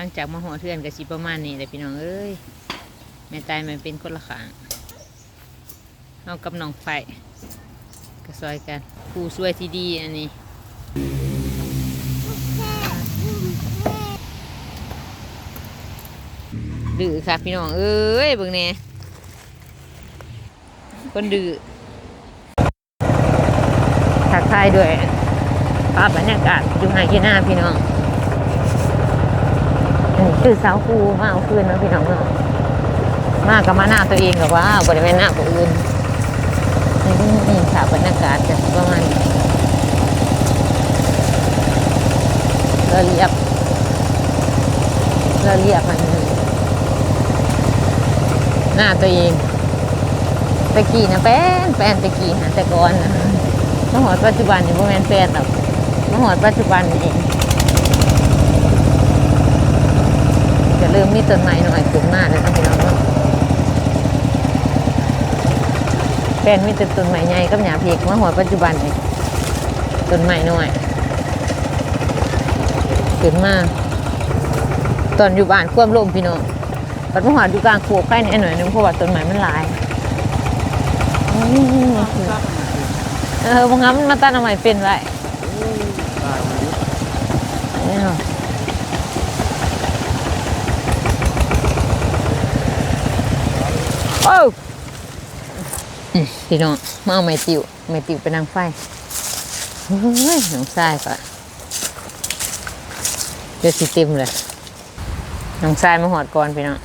หลังจากมาหอเทือนกับสิประมาณนี้เลยพี่น้องเอ้ยแม่ตายมันเป็นคนละขางเอากับน้องไฟก็ซอยกันผู้ช่วยที่ดีอันนี้ดื้อค่ะพี่น้องเอ้ยเบิ่งแน่คนดื้อทักทายด้วยภาพบรรยากาศอยู่ไหนที่หน้าพี่น้อง คือสาวครูมาเอาคืนนะพี่น้องเนาะมากับมาหน้าตัวเองกับว่าบริเวณหน้าผู้อื่นนี่นี่ค่ะบรรยากาศจะประมาณเราเรียบเราเรียบมันหน้าตัวเองตะกี้นะแป้นแป้นตะกี้นะแต่ก่อนนะมหอดปัจจุบันนี่พวกแมนแป้นหรอกมหอดปัจจุบันเอง จะเริ่มมีต้นไม้หน่อยปลูกหน้าเลยนะพี่น้องเนาะแป้นมีแต่ต้นไม้ใหญ่กับหญ้าเพกมาหอดปัจจุบันนี่ต้นไม้น้อยขึ้นมาตอนอยู่บ้านควบลมพี่น้องปัดมหาดูกลางขวบใกล้นี่หน่อยนึงเพราะว่าต้นไม้มันหลายเออบางครั้งมันมาตัดเอาใหม่เป็นไรนี่เหรอ โอ้อืมพี่น้องมาเอาไม้ติวไม้ติวไปนางไฟเฮ้ยน้องทรายก่อนเดี๋ยวสิต็มเลยน้องทรายมาหอดก่อนพี่น้อง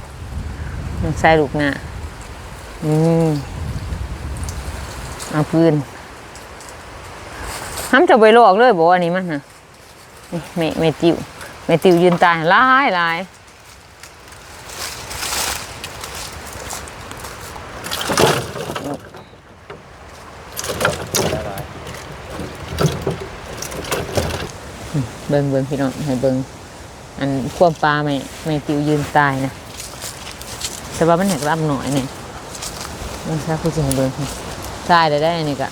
ใส่ลูกหน้าอืมเอาปืนห้ามจะไปลอกเลยบอกอันนี้มันนะไม่ไม่ติวไม่ติวยืนตายลายลาย เบิ่งเบิ่งพี่น้องให้เบิ่งอันความปลาไม่ไม่ติวยืนตายนะแต่ว่ามันแหกรับหน่อยนี่มันซาคุจิให้เบิ่งใช่ได้ได้นนี้กะ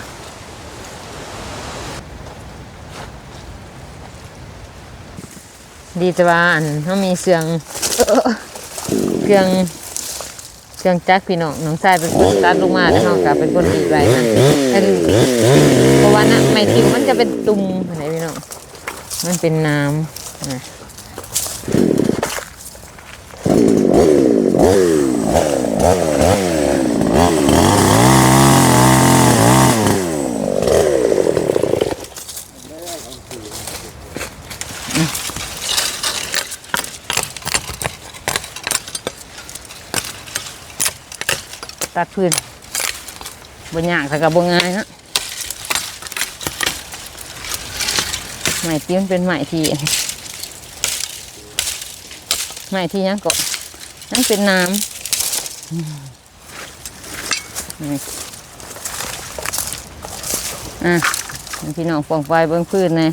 ดีแต่ว่าอันเขามีเสียงเครื่องเครื่องจักพี่น้องน้องชายเป็นคนตัดลงมาแล้วเขากะเป็นคนดีไว้นะเพราะว่านะไม่ติวมันจะเป็นตุ่มน มันเป็นน้ำนะตัดพื้นบนยากแต่กับบง่ายนะ ไหมที่มันเป็นไหมที่ไหมที่ยังเกาะนั่นเป็นน้ำอืมนี่อะพี่น้องฟองไฟเบื้องพื้นเลย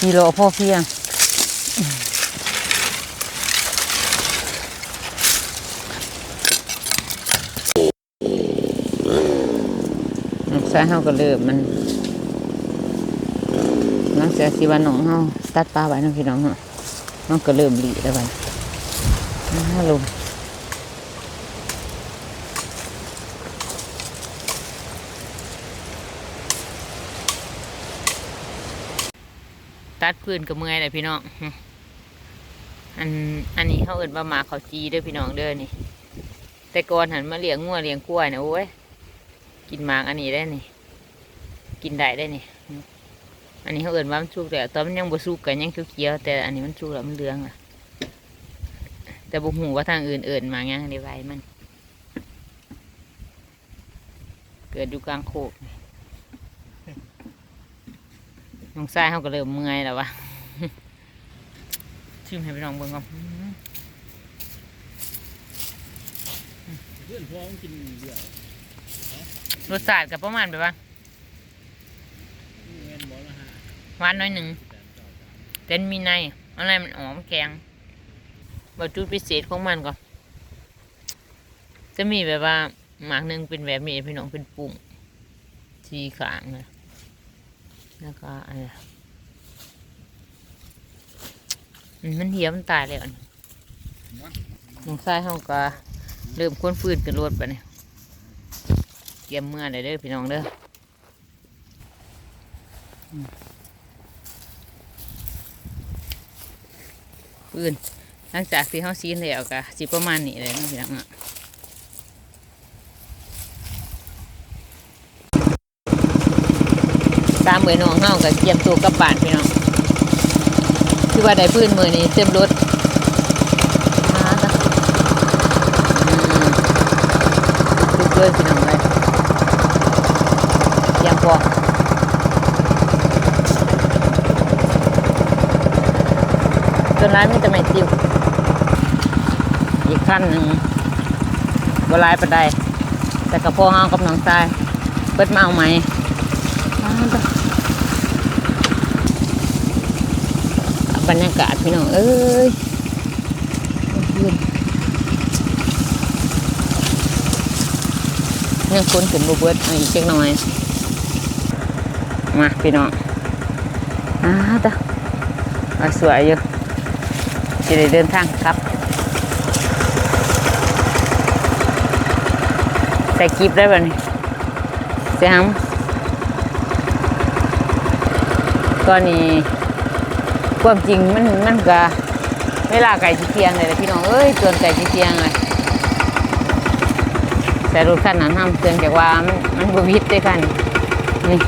กิโลพ่อเพียง ลูกชายเฮาก็เริ่มมันหลังจากที่ว่าน้องเฮาตัดปลาไว้น้องพี่น้องเนาะน้องก็เริ่มหลีแล้วบัดฮัลโหลงตัดพื้นกับเมื่อยเลยพี่น้อง อัน อันนี้เขาเอิ้นว่าหมาเขาจีเด้อพี่น้องเด้อนี่ แต่ก่อนหันมาเลี้ยงงัวเลี้ยงกล้วยนะโอ้ย กินหมากอันนี้ได้นี่ กินได้ได้นี่ อันนี้เขาเอิ้นว่ามันสุกแต่ตอนมันยังบ่สุกกันยังเขียวๆแต่อันนี้มันสุกแล้วมันเหลืองอะ แต่บุหูว่าทางอื่นเอิ้นมาไงในใบมัน เกิดอยู่กลางโคกนี่น้องทรายเขาก็เริ่มเมื่อยแล้ววะชิมให้พี่น้องเบิ่งก่อนเพื่อนพ้องกินเดียว รสชาติกับประมาณแบบว่าเงินบ่ละห้าหวานน้อยหนึ่งเก้าสามแต่มีในอะไรมันหอมแข็งบจุพิเศษของมันก็จะมีแบบว่าหมากหนึ่งเป็นแบบนี้พี่น้องเป็นปุ่มสีขางนะแล้วก็อะไรมันเหี่ยวมันตายแล้วนี่น้องชายเฮาก็เริ่มค้นฟื้นกันรถไปเนี่ย เตรียมเมื่อเลยเด้อพี่น้องเด้ออืมฟื้นหลังจากที่เฮาซีนแล้วก็สิประมาณนี้เลยเนาะพี่น้องอะตามเบอน้องเฮาก็เตรียมตัวกลับบ้านพี่น้องคือว่าได้พื้นมือนี้เต็มรถมาจ้ะอืมทุกเลยพี่น้องเลยเตรียม พร้อมต้นร้านมีแต่ไม่ติว อีกขั้นหนึ่งบหลายปานใดแต่กับพ่อเฮากับน้องชาย เปิดมาเอาไหมมาจ้ะบรรยากาศพี่น้อง เอ้ยยืนยังคนขึ้นบุเบิดเอาอีกเล็กน้อย มาพี่น้องอ้าตาอ่าสวยอยู่จะได้เดินทางครับใส่กิฟได้ป่ะนี่เสียงก็นี่ความจริงมันมันก็เวลาไก่จีเทียงเลยนะพี่น้องเอ้ยเกินไก่จีเทียงเลยแต่รถคันนั้นห้ามเตือนจากว่ามันมันบวิดด้วยกันนี่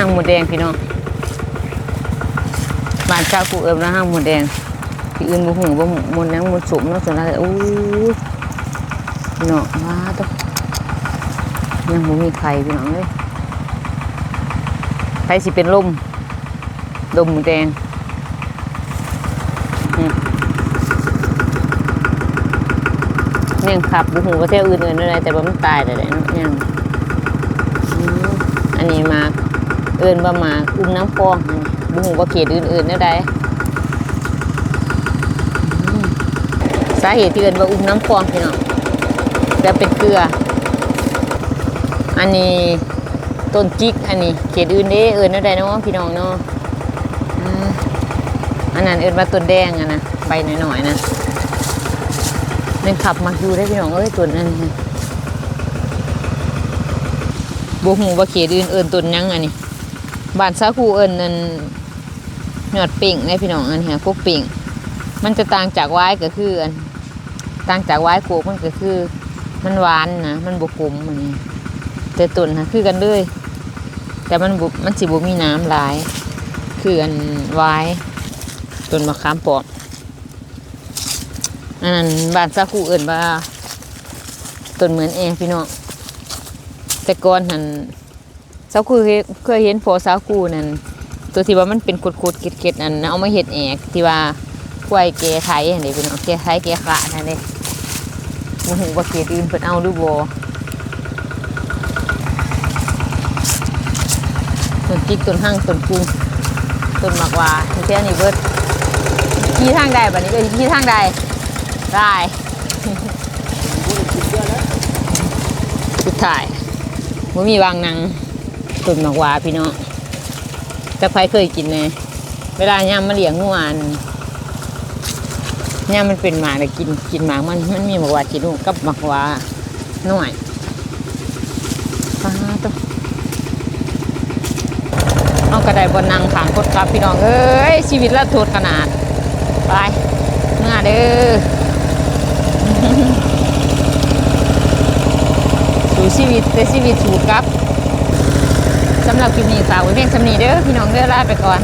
ห้างหมูแดงพี่น้องบ้านเจ้ากูเอิมแล้วห้างหมูแดงที่อื่นบุหูบ่หมูนังหมูสุมเนาะส่วนนั้นอู้พี่น้องว้าตัวยังบ่มีใครพี่น้องเลยใครสิเป็นลมลมหมูแดงเนี่ยขับบุหูประเทศอื่นๆอะไรแต่ว่ามันตายแต่ไหนเนาะเนี่ยอันนี้มา เอินว่ามาอุ้มน้ำฟองบุหูว่าเขตอื่นๆเนี่ยได้สาเหตุที่เอินว่าอุ้มน้ำฟองพี่น้องจะเป็นเกลือ อันนี้ต้นจิกอันนี้เขตอื่นเด้เอินเนี่ยได้เนาะพี่น้องเนาะอันนั้นเอินว่าต้นแดงอะนะใบหน่อยๆนะเป็นขับมาอยู่ได้พี่น้องเอ้ยตัวนั้นบวหูว่าเขตอื่นเอินตัวยังอันนี้ บ้านซาคูเอินนั่นหยอดปิ่งได้พี่น้องอันนี้พวกปิ่งมันจะต่างจากไว้ก็คืออันต่างจากไว้โคกมันก็คือ มันหวานนะมันบวขมอันนี้แต่ต้นนะคือกันเลยแต่มันบุมันสิบุมีน้ำหลาย คืออันไว้ต้นมะขามปอมอันนั้นบ้านซาคูเอินว่าต้นเหมือนเองพี่น้องแต่ก่อนหัน ซาคูเคยเคยเห็นพอซาคูนั่นตัวที่ว่ามันเป็นขุดๆเกล็ดๆนั่นเอามาเห็ดแอกที่ว่าควายแกไทยนนี้พี่น้องแกไทยแกขาดนั่นเด้บ่ฮู้ว่าเกล็ดอื่นเพิ่นเอาหรือบ่ต้นจิกต้นหั่งต้นพุงต้นหมากหวาที่แท้นี่เบิดขี่ทางใดแบัดนี้เอ้ยขี่ทางใดได้สุดท้ายมันมีวางนัง ตุนหมากวาพี่น้องแต่ใครเคยกินไงเวลาย่ามมาเลี้ยงงูอันย่ามมันเป็นหมาแต่กินกินหมากมันมันมีหมากวากินลูกกับหมากวาหน่อยปลาตัวเอากระไดบนนางขางกดครับพี่น้องเอ้ยชีวิตละโทษขนาด ไปเมื่อเด้อสู่ชีวิตแต่ชีวิตสู่กับ สำหรับคลิปนี้ฝากไว้เพียงสำนีเด้อพี่น้องเด้อลาไปก่อน